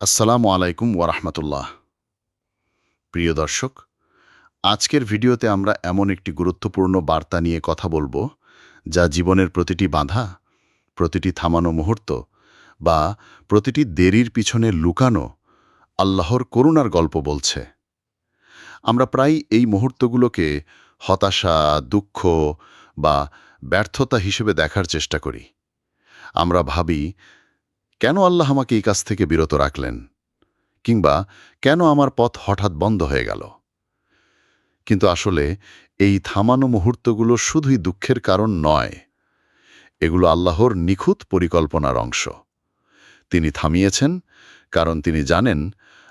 আসসালামু আলাইকুম ওয়ারাহমাতুল্লাহ প্রিয় দর্শক, আজকের ভিডিওতে আমরা এমন একটি গুরুত্বপূর্ণ বার্তা নিয়ে কথা বলব, যা জীবনের প্রতিটি বাধা, প্রতিটি থামানো মুহূর্ত বা প্রতিটি দেরির পিছনে লুকানো আল্লাহর করুণার গল্প বলছে। আমরা প্রায় এই মুহূর্তগুলোকে হতাশা, দুঃখ বা ব্যর্থতা হিসেবে দেখার চেষ্টা করি। আমরা ভাবি কেন আল্লাহ আমাকে এই কাজ থেকে বিরত রাখলেন? কিংবা কেন আমার পথ হঠাৎ বন্ধ হয়ে গেল? কিন্তু আসলে এই থামানো মুহূর্তগুলো শুধুই দুঃখের কারণ নয়, এগুলো আল্লাহর নিখুঁত পরিকল্পনার অংশ। তিনি থামিয়েছেন কারণ তিনি জানেন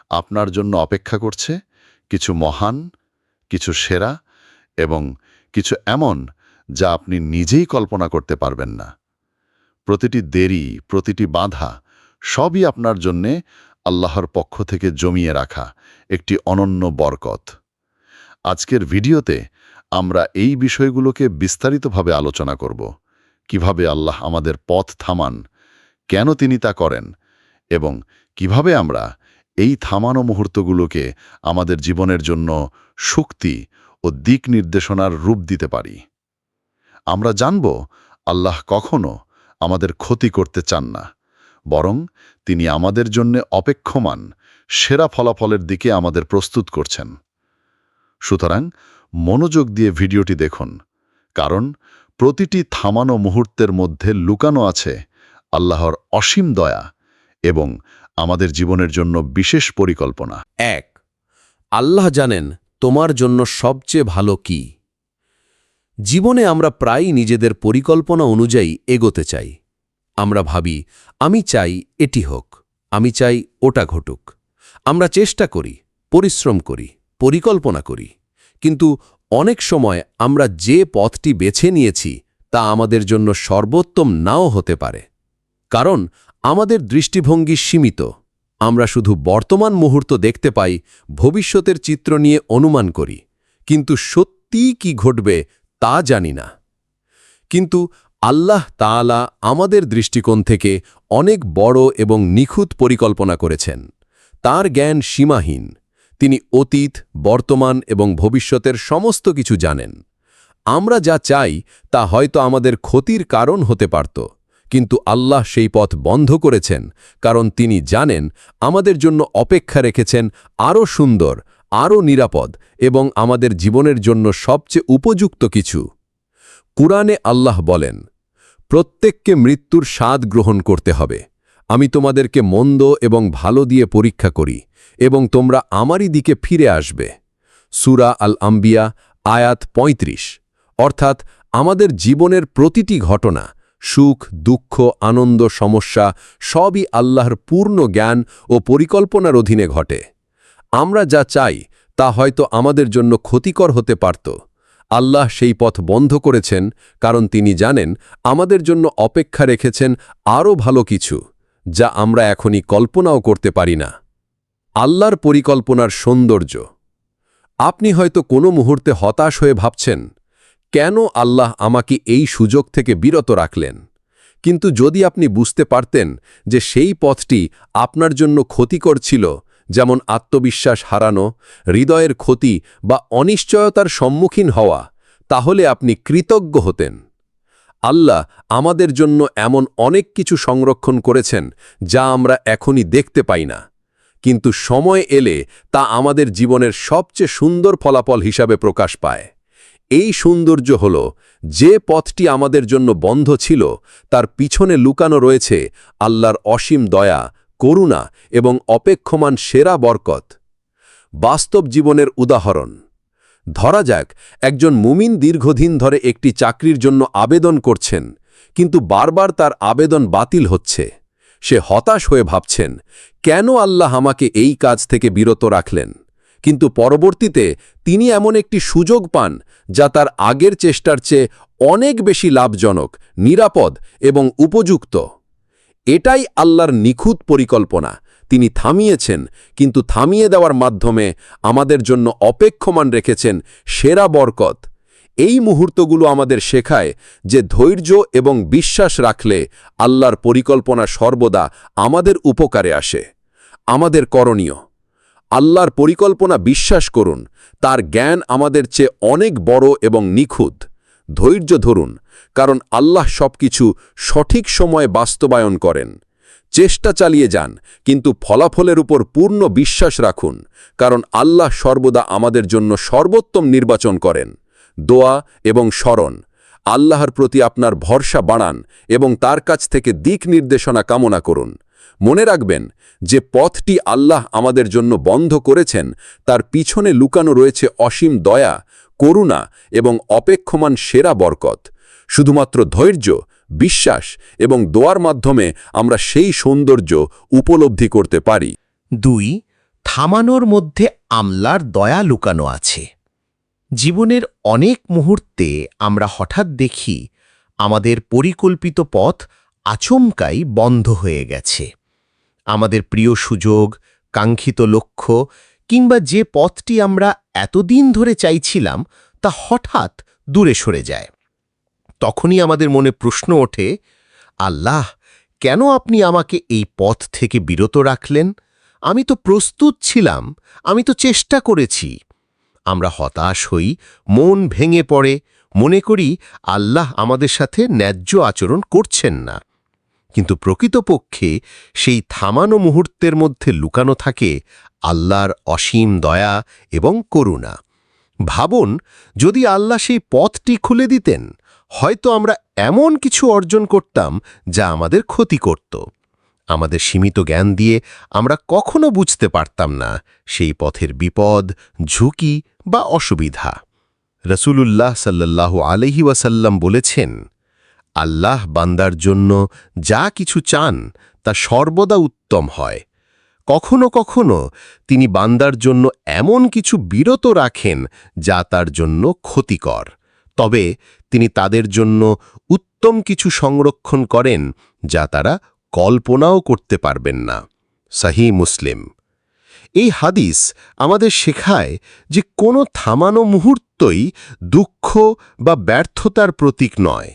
আপনার জন্য অপেক্ষা করছে কিছু মহান, কিছু সেরা এবং কিছু এমন যা আপনি নিজেই কল্পনা করতে পারবেন না। প্রতিটি দেরি, প্রতিটি বাধা সবই আপনার জন্যে আল্লাহর পক্ষ থেকে জমিয়ে রাখা একটি অনন্য বরকত। আজকের ভিডিওতে আমরা এই বিষয়গুলোকে বিস্তারিতভাবে আলোচনা করব। কীভাবে আল্লাহ আমাদের পথ থামান, কেন তিনি তা করেন এবং কীভাবে আমরা এই থামানো মুহূর্তগুলোকে আমাদের জীবনের জন্য শক্তি ও দিক নির্দেশনার রূপ দিতে পারি। আমরা জানব আল্লাহ কখনো আমাদের ক্ষতি করতে চান না, বরং তিনি আমাদের জন্য অপেক্ষমান, সেরা ফলাফলের দিকে আমাদের প্রস্তুত করছেন। সুতরাং মনোযোগ দিয়ে ভিডিওটি দেখুন, কারণ প্রতিটি থামানো মুহূর্তের মধ্যে লুকানো আছে আল্লাহর অসীম দয়া এবং আমাদের জীবনের জন্য বিশেষ পরিকল্পনা। এক, আল্লাহ জানেন তোমার জন্য সবচেয়ে ভালো কি? জীবনে আমরা প্রায়ই নিজেদের পরিকল্পনা অনুযায়ী এগোতে চাই। আমরা ভাবি, আমি চাই এটি হোক, আমি চাই ওটা ঘটুক। আমরা চেষ্টা করি, পরিশ্রম করি, পরিকল্পনা করি। কিন্তু অনেক সময় আমরা যে পথটি বেছে নিয়েছি, তা আমাদের জন্য সর্বোত্তম নাও হতে পারে। কারণ আমাদের দৃষ্টিভঙ্গি সীমিত। আমরা শুধু বর্তমান মুহূর্ত দেখতে পাই, ভবিষ্যতের চিত্র নিয়ে অনুমান করি। কিন্তু সত্যিই কি ঘটবে তা জানি না। কিন্তু আল্লাহ তাআলা আমাদের দৃষ্টিকোণ থেকে অনেক বড় এবং নিখুঁত পরিকল্পনা করেছেন। তার জ্ঞান সীমাহীন। তিনি অতীত, বর্তমান এবং ভবিষ্যতের সমস্ত কিছু জানেন। আমরা যা চাই তা হয়তো আমাদের ক্ষতির কারণ হতে পারত, কিন্তু আল্লাহ সেই পথ বন্ধ করেছেন, কারণ তিনি জানেন আমাদের জন্য অপেক্ষা রেখেছেন আরও সুন্দর আরও নিরাপদ এবং আমাদের জীবনের জন্য সবচেয়ে উপযুক্ত কিছু। কুরআনে আল্লাহ বলেন, প্রত্যেককে মৃত্যুর স্বাদ গ্রহণ করতে হবে। আমি তোমাদেরকে মন্দ এবং ভালো দিয়ে পরীক্ষা করি এবং তোমরা আমারই দিকে ফিরে আসবে। সুরা আল আম্বিয়া আয়াত ৩৫ অর্থাৎ, আমাদের জীবনের প্রতিটি ঘটনা, সুখ, দুঃখ, আনন্দ, সমস্যা, সবই আল্লাহর পূর্ণ জ্ঞান ও পরিকল্পনার অধীনে ঘটে। আমরা যা চাই, তা হয়তো আমাদের জন্য ক্ষতিকর হতে পারত। আল্লাহ সেই পথ বন্ধ করেছেন, কারণ তিনি জানেন, আমাদের জন্য অপেক্ষা রেখেছেন আরও ভালো কিছু, যা আমরা এখনই কল্পনাও করতে পারি না। আল্লাহর পরিকল্পনার সৌন্দর্য। আপনি হয়তো কোনো মুহূর্তে হতাশ হয়ে ভাবছেন, কেন আল্লাহ আমাকে এই সুযোগ থেকে বিরত রাখলেন? কিন্তু যদি আপনি বুঝতে পারতেন যে সেই পথটি আপনার জন্য ক্ষতিকর ছিল যেমন আত্মবিশ্বাস হারানো, হৃদয়ের ক্ষতি বা অনিশ্চয়তার সম্মুখীন হওয়া, তাহলে আপনি কৃতজ্ঞ হতেন। আল্লাহ আমাদের জন্য এমন অনেক কিছু সংরক্ষণ করেছেন যা আমরা এখনই দেখতে পাই না। কিন্তু সময় এলে তা আমাদের জীবনের সবচেয়ে সুন্দর ফলাফল হিসাবে প্রকাশ পায়। এই সৌন্দর্য হল যে পথটি আমাদের জন্য বন্ধ ছিল, তার পিছনে লুকানো রয়েছে আল্লাহর অসীম দয়া করুণা এবং অপেক্ষমান সেরা বরকত। বাস্তব জীবনের উদাহরণ। ধরা যাক, একজন মুমিন দীর্ঘদিন ধরে একটি চাকরির জন্য আবেদন করছেন, কিন্তু বারবার তার আবেদন বাতিল হচ্ছে। সে হতাশ হয়ে ভাবছেন, কেন আল্লাহ আমাকে এই কাজ থেকে বিরত রাখলেন? কিন্তু পরবর্তীতে তিনি এমন একটি সুযোগ পান, যা তার আগের চেষ্টার চেয়ে অনেক বেশি লাভজনক, নিরাপদ এবং উপযুক্ত। এটাই আল্লাহর নিখুঁত পরিকল্পনা। তিনি থামিয়েছেন, কিন্তু থামিয়ে দেওয়ার মাধ্যমে আমাদের জন্য অপেক্ষমান রেখেছেন সেরা বরকত। এই মুহূর্তগুলো আমাদের শেখায় যে ধৈর্য এবং বিশ্বাস রাখলে আল্লাহর পরিকল্পনা সর্বদা আমাদের উপকারে আসে। আমাদের করণীয়, আল্লাহর পরিকল্পনা বিশ্বাস করুন, তার জ্ঞান আমাদের চেয়ে অনেক বড় এবং নিখুঁত। ধৈর্য ধরুন, কারণ আল্লাহ সবকিছু সঠিক সময়ে বাস্তবায়ন করেন। চেষ্টা চালিয়ে যান, কিন্তু ফলাফলের উপর পূর্ণ বিশ্বাস রাখুন, কারণ আল্লাহ সর্বদা আমাদের জন্য সর্বোত্তম নির্বাচন করেন। দোয়া এবং স্মরণ, আল্লাহর প্রতি আপনার ভরসা বাড়ান এবং তার কাছ থেকে দিক নির্দেশনা কামনা করুন। মনে রাখবেন যে পথটি আল্লাহ আমাদের জন্য বন্ধ করেছেন, তার পিছনে লুকানো রয়েছে অসীম দয়া করুণা এবং অপেক্ষমান সেরা বরকত। শুধুমাত্র ধৈর্য, বিশ্বাস এবং দোয়ার মাধ্যমে আমরা সেই সৌন্দর্য উপলব্ধি করতে পারি। দুই, থামানোর মধ্যে আমলার দয়া লুকানো আছে। জীবনের অনেক মুহূর্তে আমরা হঠাৎ দেখি আমাদের পরিকল্পিত পথ আচমকাই বন্ধ হয়ে গেছে। আমাদের প্রিয় সুযোগ, কাঙ্ক্ষিত লক্ষ্য কিংবা যে পথটি আমরা এতদিন ধরে চাইছিলাম, তা হঠাৎ দূরে সরে যায়। তখনই আমাদের মনে প্রশ্ন ওঠে, আল্লাহ, কেন আপনি আমাকে এই পথ থেকে বিরত রাখলেন? আমি তো প্রস্তুত ছিলাম, আমি তো চেষ্টা করেছি। আমরা হতাশ হই, মন ভেঙে পড়ে, মনে করি আল্লাহ আমাদের সাথে ন্যায্য আচরণ করছেন না। কিন্তু প্রকৃতপক্ষে সেই থামানো মুহূর্তের মধ্যে লুকানো থাকে আল্লাহর অসীম দয়া এবং করুণা। ভাবুন, যদি আল্লাহ সেই পথটি খুলে দিতেন, হয়তো আমরা এমন কিছু অর্জন করতাম যা আমাদের ক্ষতি করত। আমাদের সীমিত জ্ঞান দিয়ে আমরা কখনো বুঝতে পারতাম না সেই পথের বিপদ, ঝুঁকি বা অসুবিধা। রসুলুল্লাহ সাল্লাহ আলহি ওয়াসাল্লাম বলেছেন আল্লাহ বান্দার জন্য যা কিছু চান, তা সর্বদা উত্তম হয়। কখনো কখনো তিনি বান্দার জন্য এমন কিছু বিরত রাখেন, যা তার জন্য ক্ষতিকর। তবে তিনি তাদের জন্য উত্তম কিছু সংরক্ষণ করেন, যা তারা কল্পনাও করতে পারবেন না। সাহি মুসলিম, এই হাদিস আমাদের শেখায় যে কোনো থামানো মুহূর্তই দুঃখ বা ব্যর্থতার প্রতীক নয়।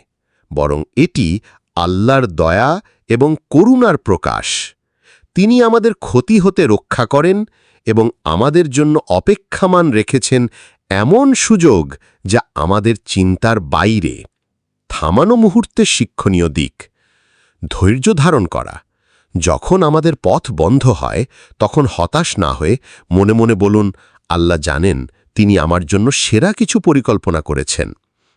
বরং এটি আল্লাহর দয়া এবং করুণার প্রকাশ। তিনি আমাদের ক্ষতি হতে রক্ষা করেন এবং আমাদের জন্য অপেক্ষামান রেখেছেন এমন সুযোগ যা আমাদের চিন্তার বাইরে। থামানো মুহূর্তে শিক্ষণীয় দিক। ধৈর্য ধারণ করা। যখন আমাদের পথ বন্ধ হয়, তখন হতাশ না হয়ে মনে মনে বলুন, আল্লাহ জানেন, তিনি আমার জন্য সেরা কিছু পরিকল্পনা করেছেন।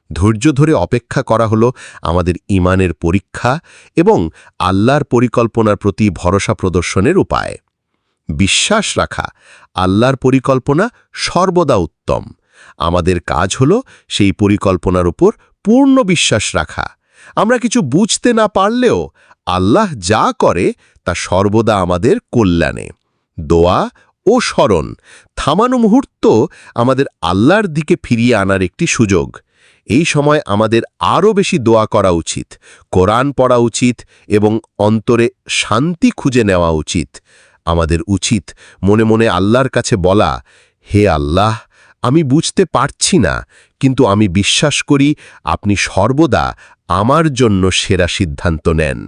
ধৈর্য ধরে অপেক্ষা করা হলো আমাদের ইমানের পরীক্ষা এবং আল্লাহর পরিকল্পনার প্রতি ভরসা প্রদর্শনের উপায়। বিশ্বাস রাখা, আল্লাহর পরিকল্পনা সর্বদা উত্তম। আমাদের কাজ হল সেই পরিকল্পনার উপর পূর্ণ বিশ্বাস রাখা। আমরা কিছু বুঝতে না পারলেও আল্লাহ যা করে তা সর্বদা আমাদের কল্যাণে। দোয়া ও স্মরণ, থামানো মুহূর্ত আমাদের আল্লাহর দিকে ফিরিয়ে আনার একটি সুযোগ। এই সময় আমাদের আরও বেশি দোয়া করা উচিত, কোরআন পড়া উচিত এবং অন্তরে শান্তি খুঁজে নেওয়া উচিত। আমাদের উচিত মনে মনে আল্লাহর কাছে বলা, হে আল্লাহ, আমি বুঝতে পারছি না, কিন্তু আমি বিশ্বাস করি আপনি সর্বদা আমার জন্য সেরা সিদ্ধান্ত নেন।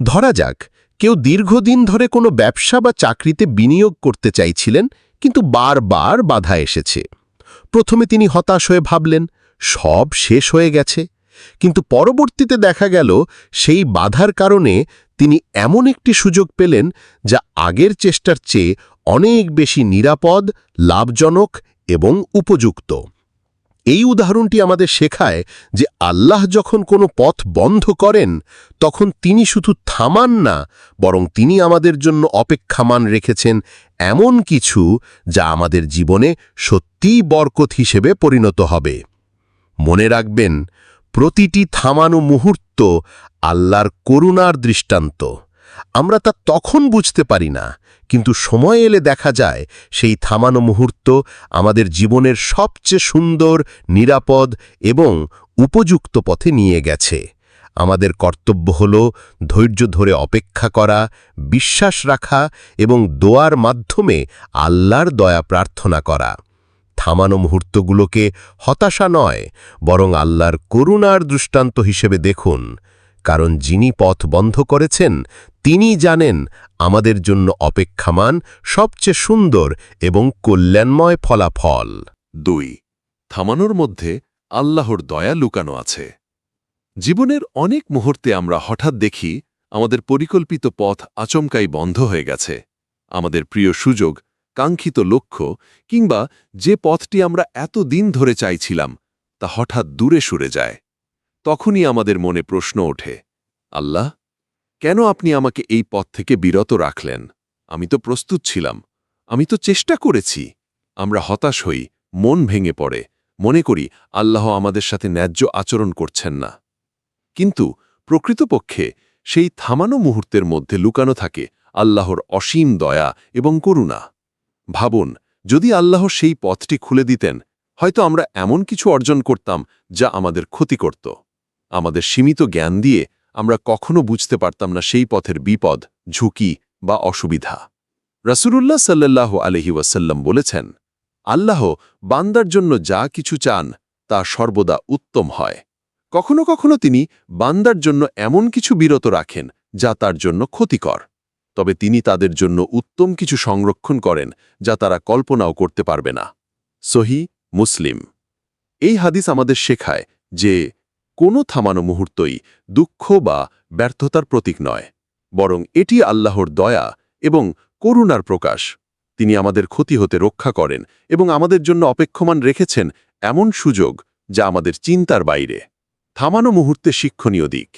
ধরা যাক, কেউ দীর্ঘদিন ধরে কোনো ব্যবসা বা চাকরিতে বিনিয়োগ করতে চাইছিলেন, কিন্তু বারবার বাধা এসেছে। প্রথমে তিনি হতাশ হয়ে ভাবলেন সব শেষ হয়ে গেছে। কিন্তু পরবর্তীতে দেখা গেল, সেই বাধার কারণে তিনি এমন একটি সুযোগ পেলেন যা আগের চেষ্টার চেয়ে অনেক বেশি নিরাপদ, লাভজনক এবং উপযুক্ত। এই উদাহরণটি আমাদের শেখায় যে আল্লাহ যখন কোনো পথ বন্ধ করেন, তখন তিনি শুধু থামান না, বরং তিনি আমাদের জন্য অপেক্ষামান রেখেছেন এমন কিছু যা আমাদের জীবনে সত্যিই বরকত হিসেবে পরিণত হবে। মনে রাখবেন, প্রতিটি থামানো মুহূর্ত আল্লাহর করুণার দৃষ্টান্ত। আমরা তা তখন বুঝতে পারি না, কিন্তু সময় এলে দেখা যায় সেই থামানো মুহূর্ত আমাদের জীবনের সবচেয়ে সুন্দর, নিরাপদ এবং উপযুক্ত পথে নিয়ে গেছে। আমাদের কর্তব্য হল ধৈর্য ধরে অপেক্ষা করা, বিশ্বাস রাখা এবং দোয়ার মাধ্যমে আল্লাহর দয়া প্রার্থনা করা। থামানো মুহূর্তগুলোকে হতাশা নয়, বরং আল্লাহর করুণার দৃষ্টান্ত হিসেবে দেখুন। কারণ যিনি পথ বন্ধ করেছেন তিনি জানেন আমাদের জন্য অপেক্ষামান সবচেয়ে সুন্দর এবং কল্যাণময় ফলাফল। দুই, থামানোর মধ্যে আল্লাহর দয়া লুকানো আছে। জীবনের অনেক মুহূর্তে আমরা হঠাৎ দেখি আমাদের পরিকল্পিত পথ আচমকাই বন্ধ হয়ে গেছে। আমাদের প্রিয় সুযোগ কাঙ্ক্ষিত লক্ষ্য কিংবা যে পথটি আমরা এত দিন ধরে চাইছিলাম, তা হঠাৎ দূরে সরে যায়। তখনই আমাদের মনে প্রশ্ন ওঠে, আল্লাহ, কেন আপনি আমাকে এই পথ থেকে বিরত রাখলেন? আমি তো প্রস্তুত ছিলাম, আমি তো চেষ্টা করেছি। আমরা হতাশ হই, মন ভেঙে পড়ে। মনে করি আল্লাহ আমাদের সাথে ন্যায্য আচরণ করছেন না। কিন্তু প্রকৃতপক্ষে সেই থামানো মুহূর্তের মধ্যে লুকানো থাকে আল্লাহর অসীম দয়া এবং করুণা। ভাবুন, যদি আল্লাহ সেই পথটি খুলে দিতেন, হয়তো আমরা এমন কিছু অর্জন করতাম যা আমাদের ক্ষতি করত। আমাদের সীমিত জ্ঞান দিয়ে আমরা কখনো বুঝতে পারতাম না সেই পথের বিপদ, ঝুঁকি বা অসুবিধা। রাসূলুল্লাহ সাল্লাল্লাহ আলহি ওয়াসাল্লাম বলেছেন, আল্লাহ বান্দার জন্য যা কিছু চান, তা সর্বদা উত্তম হয়। কখনো কখনো তিনি বান্দার জন্য এমন কিছু বিরত রাখেন যা তার জন্য ক্ষতিকর। তবে তিনি তাদের জন্য উত্তম কিছু সংরক্ষণ করেন, যা তারা কল্পনাও করতে পারবে না। সহি মুসলিম। এই হাদিস আমাদের শেখায় যে, কোনো থামানো মুহূর্তই দুঃখ বা ব্যর্থতার প্রতীক নয়, বরং এটি আল্লাহর দয়া এবং করুণার প্রকাশ। তিনি আমাদের ক্ষতি হতে রক্ষা করেন এবং আমাদের জন্য অপেক্ষমান রেখেছেন এমন সুযোগ যা আমাদের চিন্তার বাইরে। থামানো মুহূর্তে শিক্ষণীয় দিক।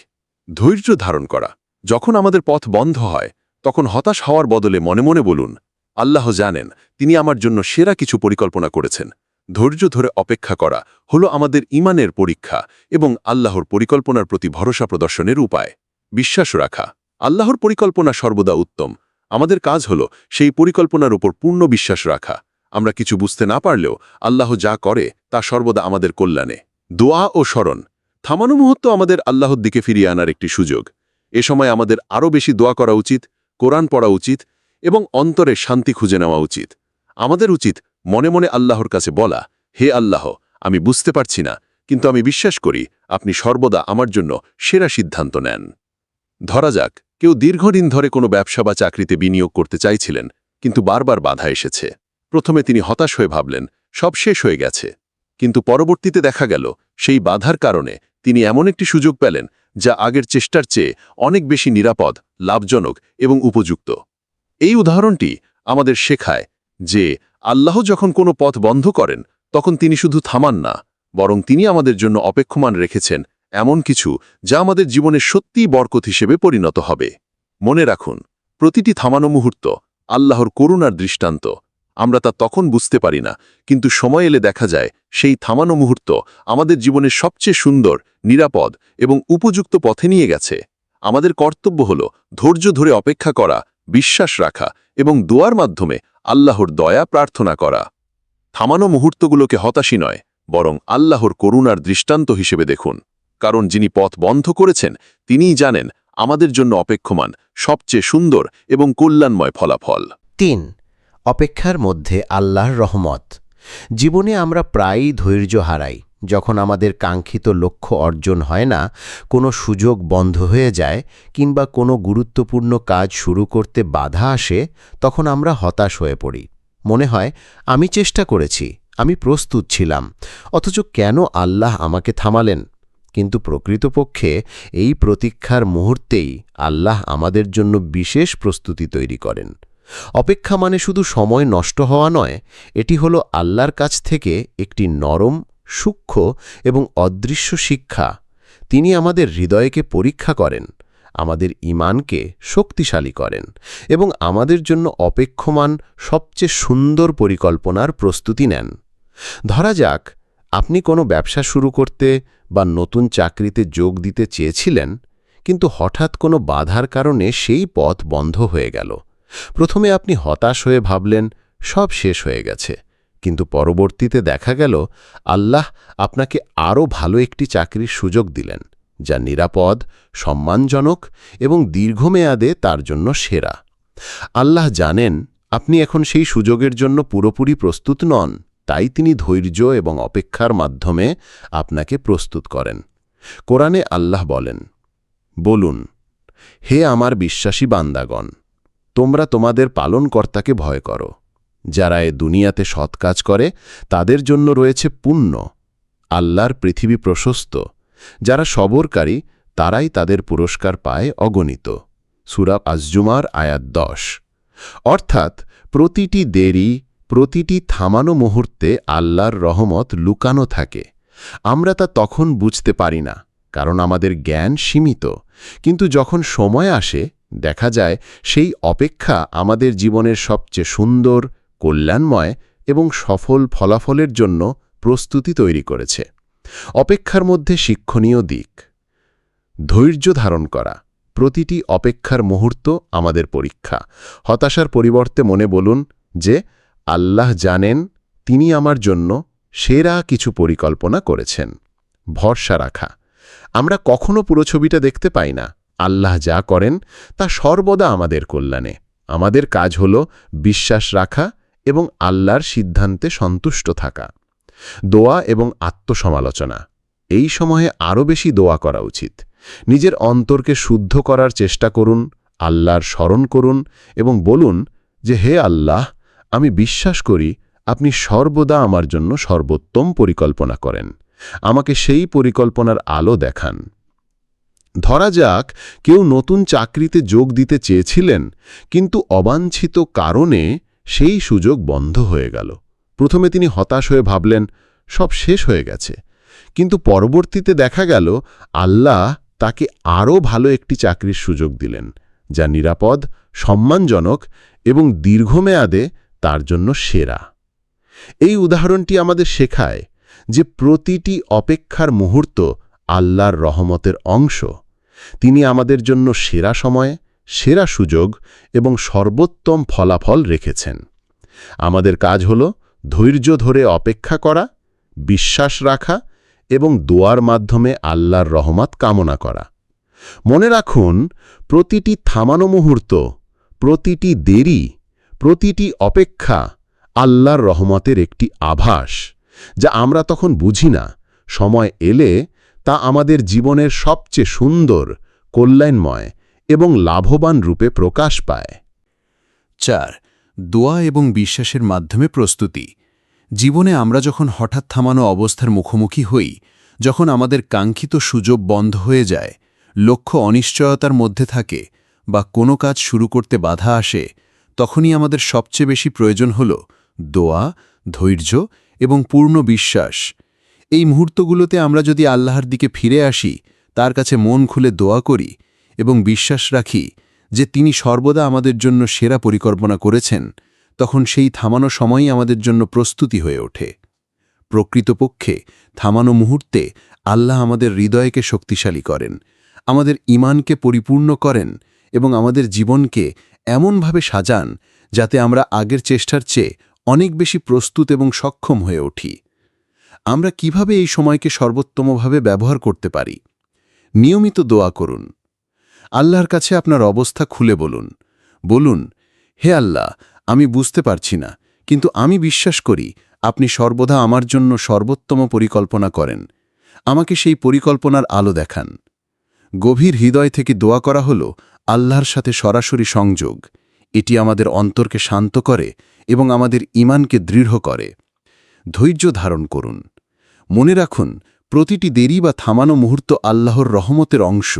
ধৈর্য ধারণ করা। যখন আমাদের পথ বন্ধ হয় তখন হতাশ হওয়ার বদলে মনে মনে বলুন, আল্লাহ জানেন, তিনি আমার জন্য সেরা কিছু পরিকল্পনা করেছেন। ধৈর্য ধরে অপেক্ষা করা হলো আমাদের ইমানের পরীক্ষা এবং আল্লাহর পরিকল্পনার প্রতি ভরসা প্রদর্শনের উপায়। বিশ্বাস রাখা, আল্লাহর পরিকল্পনা সর্বদা উত্তম। আমাদের কাজ হল সেই পরিকল্পনার উপর পূর্ণ বিশ্বাস রাখা। আমরা কিছু বুঝতে না পারলেও আল্লাহ যা করে, তা সর্বদা আমাদের কল্যাণে। দোয়া ও স্মরণ, থামানো মুহূর্ত আমাদের আল্লাহর দিকে ফিরিয়ে আনার একটি সুযোগ। এ সময় আমাদের আরও বেশি দোয়া করা উচিত কোরআন পড়া উচিত এবং অন্তরে শান্তি খুঁজে নেওয়া উচিত। আমাদের উচিত মনে মনে আল্লাহর কাছে বলা, হে আল্লাহ, আমি বুঝতে পারছি না, কিন্তু আমি বিশ্বাস করি আপনি সর্বদা আমার জন্য সেরা সিদ্ধান্ত নেন। ধরা যাক, কেউ দীর্ঘদিন ধরে কোনো ব্যবসা বা চাকরিতে বিনিয়োগ করতে চাইছিলেন, কিন্তু বারবার বাধা এসেছে। প্রথমে তিনি হতাশ হয়ে ভাবলেন, সব শেষ হয়ে গেছে। কিন্তু পরবর্তীতে দেখা গেল, সেই বাধার কারণে তিনি এমন একটি সুযোগ পেলেন যা আগের চেষ্টার চেয়ে অনেক বেশি নিরাপদ, লাভজনক এবং উপযুক্ত। এই উদাহরণটি আমাদের শেখায় যে আল্লাহ যখন কোনো পথ বন্ধ করেন, তখন তিনি শুধু থামান না, বরং তিনি আমাদের জন্য অপেক্ষমান রেখেছেন এমন কিছু যা আমাদের জীবনে সত্যিই বরকত হিসেবে পরিণত হবে। মনে রাখুন, প্রতিটি থামানো মুহূর্ত আল্লাহর করুণার দৃষ্টান্ত। আমরা তা তখন বুঝতে পারি না, কিন্তু সময় এলে দেখা যায় সেই থামানো মুহূর্ত আমাদের জীবনের সবচেয়ে সুন্দর, নিরাপদ এবং উপযুক্ত পথে নিয়ে গেছে। আমাদের কর্তব্য হল ধৈর্য ধরে অপেক্ষা করা, বিশ্বাস রাখা এবং দোয়ার মাধ্যমে আল্লাহর দয়া প্রার্থনা করা। থামানো মুহূর্তগুলোকে হতাশী নয়, বরং আল্লাহর করুণার দৃষ্টান্ত হিসেবে দেখুন। কারণ যিনি পথ বন্ধ করেছেন, তিনিই জানেন আমাদের জন্য অপেক্ষমান সবচেয়ে সুন্দর এবং কল্যাণময় ফলাফল। তিন অপেক্ষার মধ্যে আল্লাহর রহমত। জীবনে আমরা প্রায়ই ধৈর্য হারাই। যখন আমাদের কাঙ্ক্ষিত লক্ষ্য অর্জন হয় না, কোনো সুযোগ বন্ধ হয়ে যায় কিংবা কোনো গুরুত্বপূর্ণ কাজ শুরু করতে বাধা আসে, তখন আমরা হতাশ হয়ে পড়ি। মনে হয়, আমি চেষ্টা করেছি, আমি প্রস্তুত ছিলাম, অথচ কেন আল্লাহ আমাকে থামালেন? কিন্তু প্রকৃতপক্ষে এই প্রতীক্ষার মুহূর্তেই আল্লাহ আমাদের জন্য বিশেষ প্রস্তুতি তৈরি করেন। অপেক্ষা মানে শুধু সময় নষ্ট হওয়া নয়, এটি হলো আল্লাহর কাছ থেকে একটি নরম, সূক্ষ্ম এবং অদৃশ্য শিক্ষা। তিনি আমাদের হৃদয়কে পরীক্ষা করেন, আমাদের ইমানকে শক্তিশালী করেন এবং আমাদের জন্য অপেক্ষমান সবচেয়ে সুন্দর পরিকল্পনার প্রস্তুতি নেন। ধরা যাক, আপনি কোনো ব্যবসা শুরু করতে বা নতুন চাকরিতে যোগ দিতে চেয়েছিলেন, কিন্তু হঠাৎ কোনো বাধার কারণে সেই পথ বন্ধ হয়ে গেল। প্রথমে আপনি হতাশ হয়ে ভাবলেন, সব শেষ হয়ে গেছে। কিন্তু পরবর্তীতে দেখা গেল, আল্লাহ আপনাকে আরও ভালো একটি চাকরির সুযোগ দিলেন, যা নিরাপদ, সম্মানজনক এবং দীর্ঘমেয়াদে তার জন্য সেরা। আল্লাহ জানেন, আপনি এখন সেই সুযোগের জন্য পুরোপুরি প্রস্তুত নন, তাই তিনি ধৈর্য এবং অপেক্ষার মাধ্যমে আপনাকে প্রস্তুত করেন। কোরআনে আল্লাহ বলেন, বলুন, হে আমার বিশ্বাসী বান্দাগণ তোমরা তোমাদের পালনকর্তাকে ভয় করো। যারা এ দুনিয়াতে সৎ কাজ করে, তাদের জন্য রয়েছে পুণ্য। আল্লাহর পৃথিবী প্রশস্ত। যারা সবরকারী, তারাই তাদের পুরস্কার পায় অগণিত। সুরাব আজজুমার আয়াত দশ। অর্থাৎ প্রতিটি দেরি, প্রতিটি থামানো মুহূর্তে আল্লাহর রহমত লুকানো থাকে। আমরা তা তখন বুঝতে পারি না, কারণ আমাদের জ্ঞান সীমিত। কিন্তু যখন সময় আসে দেখা যায়, সেই অপেক্ষা আমাদের জীবনের সবচেয়ে সুন্দর, কল্যাণময় এবং সফল ফলাফলের জন্য প্রস্তুতি তৈরি করেছে। অপেক্ষার মধ্যে শিক্ষণীয় দিক। ধৈর্য ধারণ করা। প্রতিটি অপেক্ষার মুহূর্ত আমাদের পরীক্ষা। হতাশার পরিবর্তে মনে বলুন যে, আল্লাহ জানেন, তিনি আমার জন্য সেরা কিছু পরিকল্পনা করেছেন। ভরসা রাখা। আমরা কখনো পুরো ছবিটা দেখতে পাই না। আল্লাহ যা করেন, তা সর্বদা আমাদের কল্যাণে। আমাদের কাজ হল বিশ্বাস রাখা এবং আল্লাহর সিদ্ধান্তে সন্তুষ্ট থাকা। দোয়া এবং আত্মসমালোচনা, এই সময়ে আরও বেশি দোয়া করা উচিত। নিজের অন্তরকে শুদ্ধ করার চেষ্টা করুন, আল্লাহর স্মরণ করুন এবং বলুন যে, হে আল্লাহ, আমি বিশ্বাস করি আপনি সর্বদা আমার জন্য সর্বোত্তম পরিকল্পনা করেন। আমাকে সেই পরিকল্পনার আলো দেখান। ধরা যাক, কেউ নতুন চাকরিতে যোগ দিতে চেয়েছিলেন, কিন্তু অবাঞ্ছিত কারণে সেই সুযোগ বন্ধ হয়ে গেল। প্রথমে তিনি হতাশ হয়ে ভাবলেন, সব শেষ হয়ে গেছে। কিন্তু পরবর্তীতে দেখা গেল, আল্লাহ তাকে আরও ভালো একটি চাকরির সুযোগ দিলেন, যা নিরাপদ, সম্মানজনক এবং দীর্ঘমেয়াদে তার জন্য সেরা। এই উদাহরণটি আমাদের শেখায় যে প্রতিটি অপেক্ষার মুহূর্ত আল্লাহর রহমতের অংশ। তিনি আমাদের জন্য সেরা সময়, সেরা সুযোগ এবং সর্বোত্তম ফলাফল রেখেছেন। আমাদের কাজ হল ধৈর্য ধরে অপেক্ষা করা, বিশ্বাস রাখা এবং দোয়ার মাধ্যমে আল্লাহর রহমত কামনা করা। মনে রাখুন, প্রতিটি থামানো মুহূর্ত, প্রতিটি দেরি, প্রতিটি অপেক্ষা আল্লাহর রহমতের একটি আভাস, যা আমরা তখন বুঝি না। সময় এলে তা আমাদের জীবনের সবচেয়ে সুন্দর, কল্যাণময় এবং লাভবান রূপে প্রকাশ পায়। চার, দোয়া এবং বিশ্বাসের মাধ্যমে প্রস্তুতি। জীবনে আমরা যখন হঠাৎ থামানো অবস্থার মুখোমুখি হই, যখন আমাদের কাঙ্ক্ষিত সুযোগ বন্ধ হয়ে যায়, লক্ষ্য অনিশ্চয়তার মধ্যে থাকে বা কোনো কাজ শুরু করতে বাধা আসে, তখনই আমাদের সবচেয়ে বেশি প্রয়োজন হল দোয়া, ধৈর্য এবং পূর্ণ বিশ্বাস। এই মুহূর্তগুলোতে আমরা যদি আল্লাহর দিকে ফিরে আসি, তার কাছে মন খুলে দোয়া করি এবং বিশ্বাস রাখি যে তিনি সর্বদা আমাদের জন্য সেরা পরিকল্পনা করেছেন, তখন সেই থামানো সময়ই আমাদের জন্য প্রস্তুতি হয়ে ওঠে। প্রকৃতপক্ষে থামানো মুহূর্তে আল্লাহ আমাদের হৃদয়কে শক্তিশালী করেন, আমাদের ইমানকে পরিপূর্ণ করেন এবং আমাদের জীবনকে এমনভাবে সাজান যাতে আমরা আগের চেষ্টার চেয়ে অনেক বেশি প্রস্তুত এবং সক্ষম হয়ে উঠি। আমরা কীভাবে এই সময়কে সর্বোত্তমভাবে ব্যবহার করতে পারি? নিয়মিত দোয়া করুন। আল্লাহর কাছে আপনার অবস্থা খুলে বলুন। বলুন, হে আল্লাহ, আমি বুঝতে পারছি না, কিন্তু আমি বিশ্বাস করি আপনি সর্বদা আমার জন্য সর্বোত্তম পরিকল্পনা করেন। আমাকে সেই পরিকল্পনার আলো দেখান। গভীর হৃদয় থেকে দোয়া করা হল আল্লাহর সাথে সরাসরি সংযোগ। এটি আমাদের অন্তরকে শান্ত করে এবং আমাদের ইমানকে দৃঢ় করে। ধৈর্য ধারণ করুন। মনে রাখুন, প্রতিটি দেরি বা থামানো মুহূর্ত আল্লাহর রহমতের অংশ।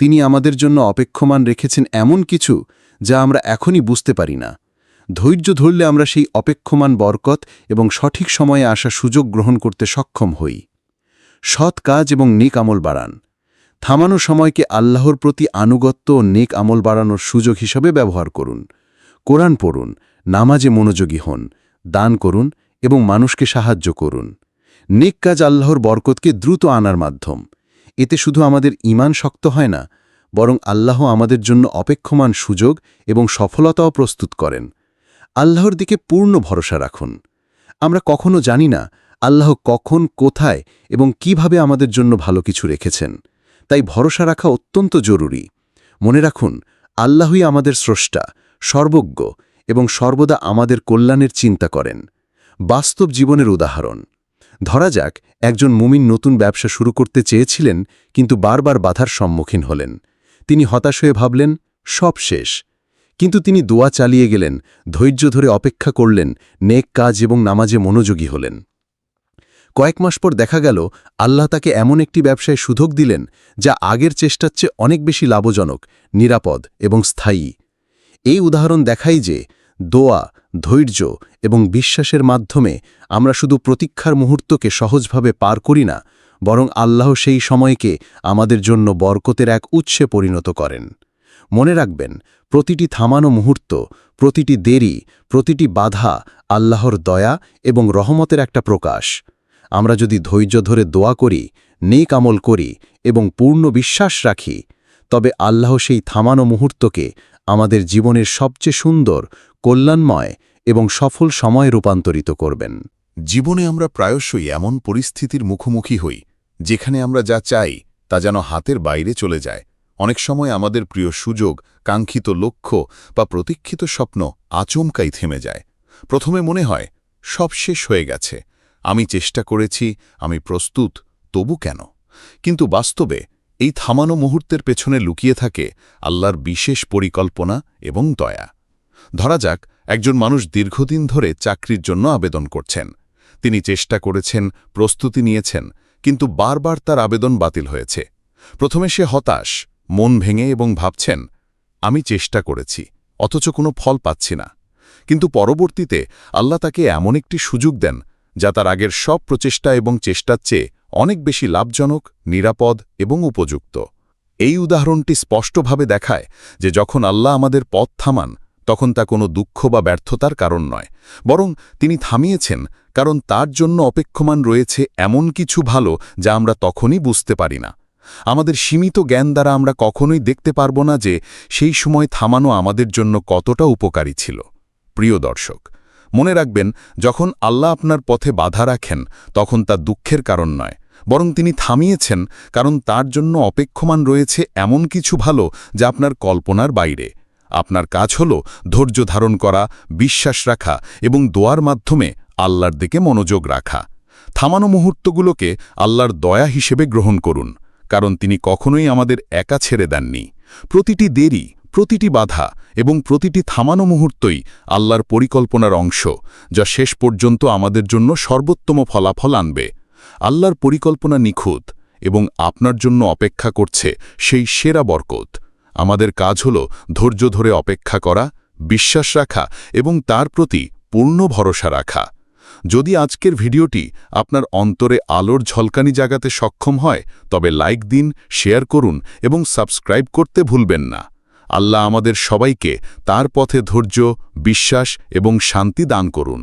তিনি আমাদের জন্য অপেক্ষমান রেখেছেন এমন কিছু যা আমরা এখনই বুঝতে পারি না। ধৈর্য ধরলে আমরা সেই অপেক্ষমান বরকত এবং সঠিক সময়ে আসা সুযোগ গ্রহণ করতে সক্ষম হই। সৎ কাজ এবং নেক আমল বাড়ান। থামানো সময়কে আল্লাহর প্রতি আনুগত্য ও নেক আমল বাড়ানোর সুযোগ হিসাবে ব্যবহার করুন। কোরআন পড়ুন, নামাজে মনোযোগী হন, দান করুন এবং মানুষকে সাহায্য করুন। নেক কাজ আল্লাহর বরকতকে দ্রুত আনার মাধ্যম। এতে শুধু আমাদের ইমান শক্ত হয় না, বরং আল্লাহ আমাদের জন্য অপেক্ষমান সুযোগ এবং সফলতাও প্রস্তুত করেন। আল্লাহর দিকে পূর্ণ ভরসা রাখুন। আমরা কখনো জানি না আল্লাহ কখন, কোথায় এবং কীভাবে আমাদের জন্য ভালো কিছু রেখেছেন। তাই ভরসা রাখা অত্যন্ত জরুরি। মনে রাখুন, আল্লাহই আমাদের স্রষ্টা, সর্বজ্ঞ এবং সর্বদা আমাদের কল্যাণের চিন্তা করেন। বাস্তব জীবনের উদাহরণ। ধরা যাক, একজন মুমিন নতুন ব্যবসা শুরু করতে চেয়েছিলেন, কিন্তু বারবার বাধার সম্মুখীন হলেন। তিনি হতাশ হয়ে ভাবলেন, সব শেষ। কিন্তু তিনি দোয়া চালিয়ে গেলেন, ধৈর্য ধরে অপেক্ষা করলেন, নেক কাজ এবং নামাজে মনোযোগী হলেন। কয়েক মাস পর দেখা গেল, আল্লাহ তাকে এমন একটি ব্যবসায় সুযোগ দিলেন, যা আগের চেষ্টার চেয়ে অনেক বেশি লাভজনক, নিরাপদ এবং স্থায়ী। এই উদাহরণ দেখাই যে দোয়া, ধৈর্য এবং বিশ্বাসের মাধ্যমে আমরা শুধু প্রতীক্ষার মুহূর্তকে সহজভাবে পার করি না, বরং আল্লাহ সেই সময়কে আমাদের জন্য বরকতের এক উৎসে পরিণত করেন। মনে রাখবেন, প্রতিটি থামানো মুহূর্ত, প্রতিটি দেরি, প্রতিটি বাধা আল্লাহর দয়া এবং রহমতের একটা প্রকাশ। আমরা যদি ধৈর্য ধরে দোয়া করি, নেক আমল করি এবং পূর্ণ বিশ্বাস রাখি, তবে আল্লাহ সেই থামানো মুহূর্তকে আমাদের জীবনের সবচেয়ে সুন্দর, কল্যাণময় এবং সফল সময় রূপান্তরিত করবেন। জীবনে আমরা প্রায়শই এমন পরিস্থিতির মুখোমুখি হই, যেখানে আমরা যা চাই তা যেন হাতের বাইরে চলে যায়। অনেক সময় আমাদের প্রিয় সুযোগ, কাঙ্ক্ষিত লক্ষ্য বা প্রতীক্ষিত স্বপ্ন আচমকাই থেমে যায়। প্রথমে মনে হয়, সব শেষ হয়ে গেছে। আমি চেষ্টা করেছি, আমি প্রস্তুত, তবু কেন? কিন্তু বাস্তবে এই থামানো মুহূর্তের পেছনে লুকিয়ে থাকে আল্লাহর বিশেষ পরিকল্পনা এবং দয়া। ধরা যাক, একজন মানুষ দীর্ঘদিন ধরে চাকরির জন্য আবেদন করছেন। তিনি চেষ্টা করেছেন, প্রস্তুতি নিয়েছেন, কিন্তু বারবার তার আবেদন বাতিল হয়েছে। প্রথমে সে হতাশ, মন ভেঙে এবং ভাবছেন, আমি চেষ্টা করেছি, অথচ কোনো ফল পাচ্ছি না। কিন্তু পরবর্তীতে আল্লাহ তাকে এমন একটি সুযোগ দেন, যা তার আগের সব প্রচেষ্টা এবং চেষ্টার চেয়ে অনেক বেশি লাভজনক, নিরাপদ এবং উপযুক্ত। এই উদাহরণটি স্পষ্টভাবে দেখায় যে যখন আল্লাহ আমাদের পথ থামান, তখন তা কোনো দুঃখ বা ব্যর্থতার কারণ নয়, বরং তিনি থামিয়েছেন কারণ তার জন্য অপেক্ষমান রয়েছে এমন কিছু ভালো যা আমরা তখনই বুঝতে পারি না। আমাদের সীমিত জ্ঞান দ্বারা আমরা কখনোই দেখতে পারব না যে সেই সময় থামানো আমাদের জন্য কতটা উপকারী ছিল। প্রিয় দর্শক, মনে রাখবেন, যখন আল্লাহ আপনার পথে বাধা রাখেন, তখন তা দুঃখের কারণ নয় বরং তিনি থামিয়েছেন কারণ তার জন্য অপেক্ষমান রয়েছে এমন কিছু ভালো যা আপনার কল্পনার বাইরে। আপনার কাজ হল ধৈর্য ধারণ করা, বিশ্বাস রাখা এবং দোয়ার মাধ্যমে আল্লাহর দিকে মনোযোগ রাখা। থামানো মুহূর্তগুলোকে আল্লাহর দয়া হিসেবে গ্রহণ করুন, কারণ তিনি কখনোই আমাদের একা ছেড়ে দেননি। প্রতিটি দেরি, প্রতিটি বাধা এবং প্রতিটি থামানো মুহূর্তই আল্লাহর পরিকল্পনার অংশ, যা শেষ পর্যন্ত আমাদের জন্য সর্বোত্তম ফলাফল আনবে। আল্লাহর পরিকল্পনা নিখুঁত এবং আপনার জন্য অপেক্ষা করছে সেই সেরা বরকত। আমাদের কাজ হল ধৈর্য ধরে অপেক্ষা করা, বিশ্বাস রাখা এবং তার প্রতি পূর্ণ ভরসা রাখা। যদি আজকের ভিডিওটি আপনার অন্তরে আলোর ঝলকানি জাগাতে সক্ষম হয়, তবে লাইক দিন, শেয়ার করুন এবং সাবস্ক্রাইব করতে ভুলবেন না। আল্লাহ আমাদের সবাইকে তার পথে ধৈর্য, বিশ্বাস এবং শান্তি দান করুন।